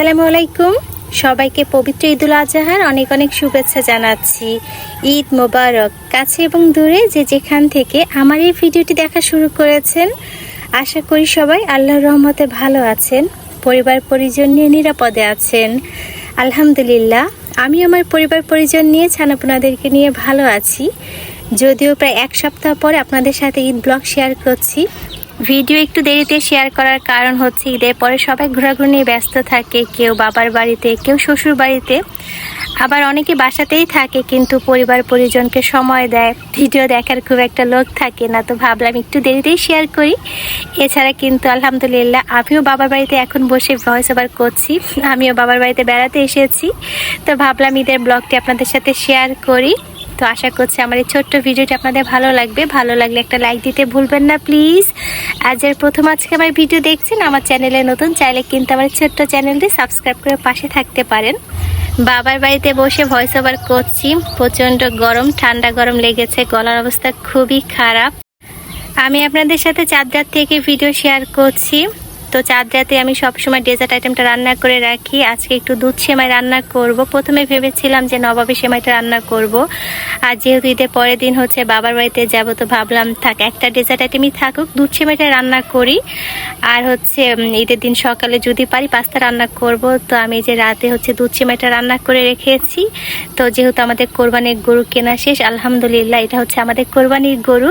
আসসালামু আলাইকুম। সবাইকে পবিত্র ঈদুল আজহার অনেক অনেক শুভেচ্ছা জানাচ্ছি। ঈদ মোবারক। কাছে এবং দূরে যে যেখান থেকে আমার এই ভিডিওটি দেখা শুরু করেছেন, আশা করি সবাই আল্লাহর রহমতে ভালো আছেন, পরিবার পরিজন নিয়ে নিরাপদে আছেন। আলহামদুলিল্লাহ, আমি আমার পরিবার পরিজন নিয়ে ছানাপোনাদেরকে নিয়ে ভালো আছি। যদিও প্রায় এক সপ্তাহ পরে আপনাদের সাথে ঈদ ব্লগ শেয়ার করছি। ভিডিও একটু দেরিতে শেয়ার করার কারণ হচ্ছে ঈদের পরে সবাই ঘোরাঘুরি নিয়ে ব্যস্ত থাকে, কেউ বাবার বাড়িতে, কেউ শ্বশুর বাড়িতে। আবার অনেকে বাসাতেই থাকে কিন্তু পরিবার পরিজনকে সময় দেয়। ভিডিও দেখার খুব একটা লোক থাকে না, তো ভাবলাম একটু দেরিতেই শেয়ার করি। এছাড়া কিন্তু আলহামদুলিল্লাহ আমিও বাবার বাড়িতে এখন বসে ভয়েস ওভার করছি, আমিও বাবার বাড়িতে বেড়াতে এসেছি। তো ভাবলাম ঈদের ব্লগটি আপনাদের সাথে শেয়ার করি। তো আশা করছি আমার এই ছোট্ট ভিডিওটি আপনাদের ভালো লাগবে। ভালো লাগলে একটা লাইক দিতে ভুলবেন না প্লিজ আজের প্রথম আজকে আমার ভিডিও দেখছেন, আমার চ্যানেলে নতুন, চাইলে কিন্তু আমার ছোট্ট চ্যানেলটি সাবস্ক্রাইব করে পাশে থাকতে পারেন। বাবার বাড়িতে বসে ভয়েস ওভার করছি। প্রচণ্ড গরম, ঠান্ডা গরম লেগেছে, গলার অবস্থা খুবই খারাপ। আমি আপনাদের সাথে চাঁদরাত থেকে ভিডিও শেয়ার করছি। তো চাঁদ রাতে আমি সবসময় ডেজার্ট আইটেমটা রান্না করে রাখি। আজকে একটু দুধ সেমাই রান্না করব। প্রথমে ভেবেছিলাম যে নবাবী সেমাইটা রান্না করব। আর যেহেতু ঈদের পরের দিন হচ্ছে বাবার বাড়িতে যাব, তো ভাবলাম থাক, একটা ডেজার্ট আইটেমই থাকুক, দুধ সেমাইটা রান্না করি। আর হচ্ছে ঈদের দিন সকালে যদি পারি পাস্তা রান্না করব। তো আমি যে রাতে হচ্ছে দুধ সেমাইটা রান্না করে রেখেছি। তো যেহেতু আমাদের কোরবানির গরু কেনা শেষ, আলহামদুলিল্লাহ এটা হচ্ছে আমাদের কোরবানির গরু।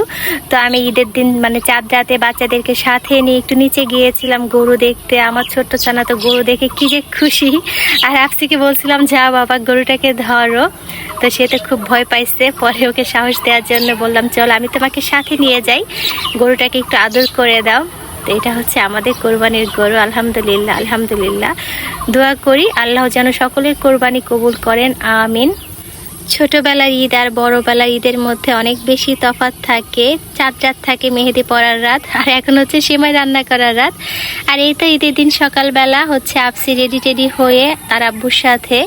তো আমি ঈদের দিন মানে চাঁদ রাতে বাচ্চাদেরকে সাথে নিয়ে একটু নিচে গিয়েছিলাম গরু দেখতে, আমার ছোট্ট চানা তো গরু দেখে কি যে খুশি। আর আপসিকে বলছিলাম, যা বাবা, গরুটাকে ধরো। তো সে তো খুব ভয় পাইছে। পরে ওকে সাহস দেওয়ার জন্য বললাম, চল, আমি তোমাকে সাথে নিয়ে যাই। গরুটাকে একটু আদর করে দাও। তো এটা হচ্ছে আমাদের কোরবানির গরু, আলহামদুলিল্লাহ আলহামদুলিল্লাহ। দোয়া করি, আল্লাহ যেন সকলের কোরবানি কবুল করেন, আমিন। ছোটবেলার ঈদ আর বড়বেলার ঈদের মধ্যে অনেক বেশি তফাৎ থাকে চাঁদ রাত থাকে মেহেদি পড়ার রাত, আর এখন হচ্ছে সেমাই রান্না করার রাত। আর এই তো ঈদের দিন সকালবেলা হচ্ছে আপসি রেডি টেডি হয়ে তার আব্বুর সাথে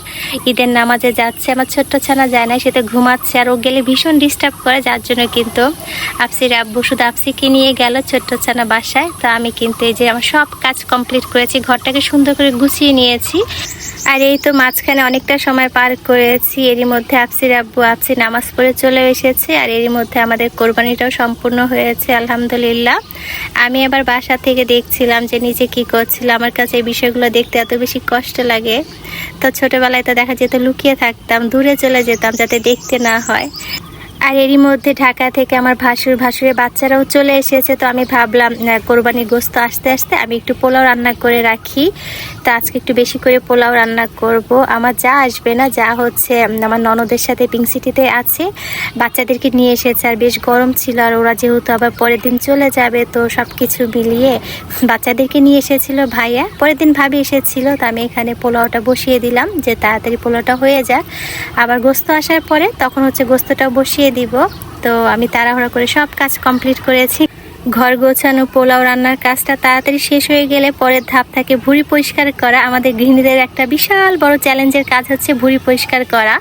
ঈদের নামাজে যাচ্ছে। আমার ছোট্ট ছানা যায় না সে তো ঘুমাচ্ছে আর ও গেলে ভীষণ ডিস্টার্ব করে, যার জন্য কিন্তু আপসির আব্বু শুধু আপসিকে নিয়ে গেল ছোট্ট ছানা বাসায়। তো আমি কিন্তু এই যে আমার সব কাজ কমপ্লিট করেছি, ঘরটাকে সুন্দর করে গুছিয়ে নিয়েছি। আর এই তো মাঝখানে অনেকটা সময় পার করেছি, এরই মধ্যে আপসির আব্বু আপসি নামাজ পড়ে চলে এসেছে আর এরই মধ্যে আমাদের কোরবানিটাও সম্পূর্ণ হয়েছে, আলহামদুলিল্লাহ। আমি আবার বাসা থেকে দেখছিলাম যে নিজে কি করছিল, আমার কাছে এই বিষয়গুলো দেখতে এত বেশি কষ্ট লাগে। তো ছোটবেলায় তো দেখা যেত লুকিয়ে থাকতাম, দূরে চলে যেতাম যাতে দেখতে না হয়। আর এরই মধ্যে ঢাকা থেকে আমার ভাসুর ভাসুরের বাচ্চারাও চলে এসেছে। তো আমি ভাবলাম কোরবানির গোস্ত আসতে আসতে আমি একটু পোলাও রান্না করে রাখি। তো আজকে একটু বেশি করে পোলাও রান্না করব। আমার যা আসবে না, যা হচ্ছে আমার ননদের সাথে পিঙ্ক সিটিতে আছে। বাচ্চাদেরকে নিয়ে এসেছে আর বেশ গরম ছিল আর ওরা যেহেতু আবার পরের দিন চলে যাবে, তো সব কিছু মিলিয়ে বাচ্চাদেরকে নিয়ে এসেছিল ভাইয়া। পরের দিন ভাবি এসেছিল, তো আমি এখানে পোলাওটা বসিয়ে দিলাম যে তাড়াতাড়ি পোলাওটা হয়ে যাক। আবার গোস্ত আসার পরে তখন হচ্ছে গোস্তটাও বসিয়ে দিব। তো আমি তাড়াহুড়া করে সব কাজ কমপ্লিট করেছি। ঘর গোছানো, পোলাও রান্নার কাজটা তাড়াতাড়ি শেষ হয়ে গেলে পরের ধাপ থাকে ভুঁড়ি পরিষ্কার করা। আমাদের গৃহিণীদের একটা বিশাল বড় চ্যালেঞ্জের কাজ হচ্ছে ভুঁড়ি পরিষ্কার করা।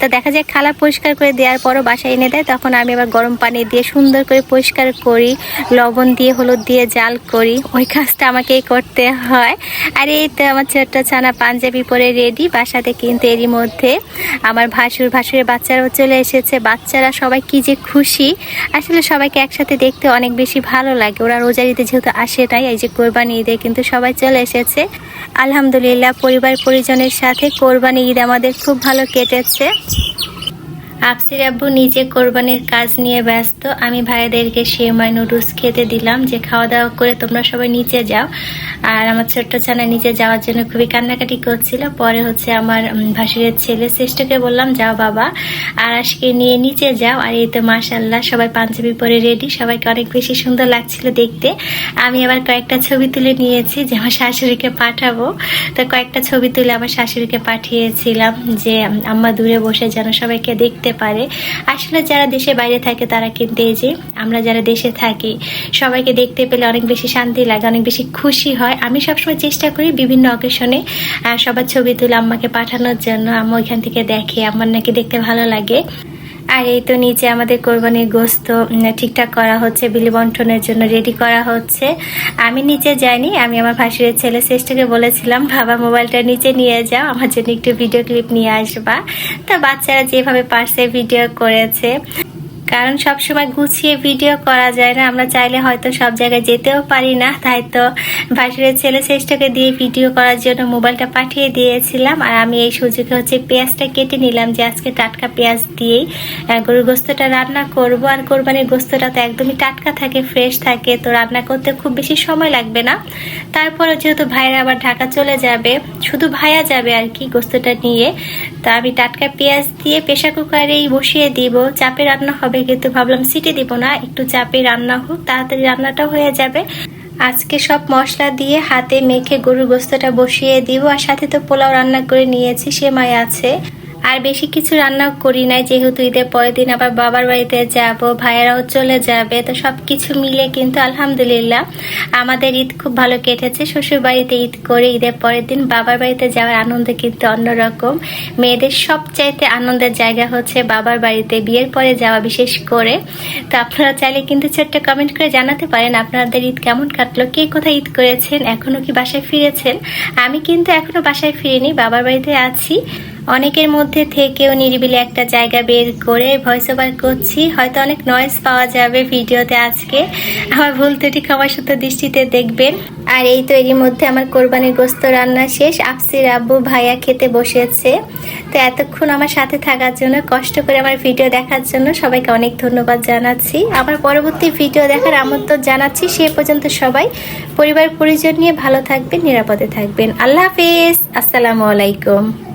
তো দেখা যায় খালা পরিষ্কার করে দেওয়ার পরও বাসায় এনে দেয়, তখন আমি আবার গরম পানি দিয়ে সুন্দর করে পরিষ্কার করি, লবণ দিয়ে, হলুদ দিয়ে জাল করি। ওই কাজটা আমাকেই করতে হয়। আর এই তো আমার ছোট্ট ছানা পাঞ্জাবি পরে রেডি বাসাতে কিন্তু এরই মধ্যে আমার ভাসুর ভাসুরের বাচ্চারাও চলে এসেছে। বাচ্চারা সবাই কি যে খুশি। আসলে সবাইকে একসাথে দেখতে অনেক বেশি ভালো লাগে। ওরা রোজার ঈদে যেহেতু আসে নাই, এই যে কোরবানি ঈদে কিন্তু সবাই চলে এসেছে। আলহামদুলিল্লাহ, পরিবার পরিজনের সাথে কোরবানি ঈদ আমাদের খুব ভালো কেটেছে। আফসির আব্বু নিজে কোরবানির কাজ নিয়ে ব্যস্ত। আমি ভাইদেরকে সেমাই নুডলস খেতে দিলাম। যে খাওয়া দাওয়া করে তোমরা সবাই নিচে যাও। আর আমার ছোট্ট ছানা নিচে যাওয়ার জন্য খুবই কান্নাকাটি করছিল। পরে হচ্ছে আমার ভাসুরের ছেলে শ্রেষ্ঠকে বললাম, যাও বাবা আর আজকে নিয়ে নিচে যাও। আর এই তো মাশাল্লাহ সবাই পাঞ্জাবি পরে রেডি সবাইকে অনেক বেশি সুন্দর লাগছিল দেখতে। আমি আবার কয়েকটা ছবি তুলে নিয়েছি যে আমার শাশুড়িকে পাঠাবো। তো কয়েকটা ছবি তুলে আমার শাশুড়িকে পাঠিয়েছিলাম যে, আম্মা দূরে বসে যেন সবাইকে দেখতে পারে। আসলে যারা দেশে বাইরে থাকে, তারা কিন্তু এই যে আমরা যারা দেশে থাকি, সবাইকে দেখতে পেলে অনেক বেশি শান্তি লাগে, অনেক বেশি খুশি হয়। আমি সবসময় চেষ্টা করি বিভিন্ন অকেশনে সবার ছবি তুলে আম্মাকে পাঠানোর জন্য। আম্মা ওইখান থেকে দেখে আমার নাকি দেখতে ভালো লাগে। আর এই তো নিচে আমাদের কোরবানির গোস্ত ঠিকঠাক করা হচ্ছে, বিলি বন্টনের জন্য রেডি করা হচ্ছে। আমি নিচে যাইনি, আমি আমার ভাসিরের ছেলে শ্রেষ্ঠকে বলেছিলাম, বাবা, মোবাইলটা নিচে নিয়ে যাও, আমার জন্য একটু ভিডিও ক্লিপ নিয়ে আসবা। তা বাচ্চারা যেভাবে পারছে ভিডিও করেছে। কারণ সব সময় গুছিয়ে ভিডিও করা যায় না। আমরা চাইলে হয়তো সব জায়গায় যেতেও পারি না। তাই তো ভাসুরের ছেলে শ্রেষ্ঠকে দিয়ে ভিডিও করার জন্য মোবাইলটা পাঠিয়ে দিয়েছিলাম। আর আমি এই সুযোগে হচ্ছে পেঁয়াজটা কেটে নিলাম যে আজকে টাটকা পেঁয়াজ দিয়েই গরুর গোস্তটা রান্না করব। আর কোরবানির গোস্তটা তো একদমই টাটকা থাকে ফ্রেশ থাকে। তো রান্না করতে খুব বেশি সময় লাগবে না। তারপরে যেহেতু ভাইরা আবার ঢাকা চলে যাবে, শুধু ভাইয়া যাবে আর কি গোস্তটা নিয়ে। তা আমি টাটকা পেঁয়াজ দিয়ে প্রেশার কুকারেই বসিয়ে দিব। চাপে রান্না হবে কিন্তু ভাবলাম সিটি দিব না, একটু চাপে রান্না হোক, তাড়াতাড়ি রান্নাটা হয়ে যাবে। আজকে সব মশলা দিয়ে হাতে মেখে গরুর গোস্তটা বসিয়ে দিব, আর সাথে তো পোলাও রান্না করে নিয়েছি সেমাই আছে। আর বেশি কিছু রান্না করি নাই, যেহেতু ঈদের পরের দিন আবার বাবার বাড়িতে যাব, ভাইয়েরাও চলে যাবে, তো সব কিছু মিলে কিন্তু আলহামদুলিল্লাহ আমাদের ঈদ খুব ভালো কেটেছে। শ্বশুর বাড়িতে ঈদ করে ঈদের পরের দিন বাবার বাড়িতে যাওয়ার আনন্দ কিন্তু অন্যরকম। মেয়েদের সবচাইতে আনন্দের জায়গা হচ্ছে বাবার বাড়িতে বিয়ের পরে যাওয়া বিশেষ করে। তো আপনারা চাইলে কিন্তু ছোট্ট কমেন্ট করে জানাতে পারেন আপনাদের ঈদ কেমন কাটলো, কে কোথায় ঈদ করেছেন, এখনও কি বাসায় ফিরেছেন? আমি কিন্তু এখনও বাসায় ফিরিনি, বাবার বাড়িতে আছি। অনেকের মধ্যে থেকেও নিরিবিলি একটা জায়গা বের করে ভয়েস ওভার করছি। হয়তো অনেক নয়েজ পাওয়া যাবে ভিডিওতে আজকে। আমার ভুল ত্রুটি ক্ষমা সত্য দৃষ্টিতে দেখবেন। আর এই তো এরই মধ্যে আমার কোরবানির গোস্ত রান্না শেষ। আফসির আব্বু ভাইয়া খেতে বসেছে। তো এতক্ষণ আমার সাথে থাকার জন্য, কষ্ট করে আমার ভিডিও দেখার জন্য সবাইকে অনেক ধন্যবাদ জানাচ্ছি। আমার পরবর্তী ভিডিও দেখার আমন্ত্রণ জানাচ্ছি। সে পর্যন্ত সবাই পরিবার পরিজন নিয়ে ভালো থাকবেন, নিরাপদে থাকবেন। আল্লাহ হাফেজ। আসসালামু আলাইকুম।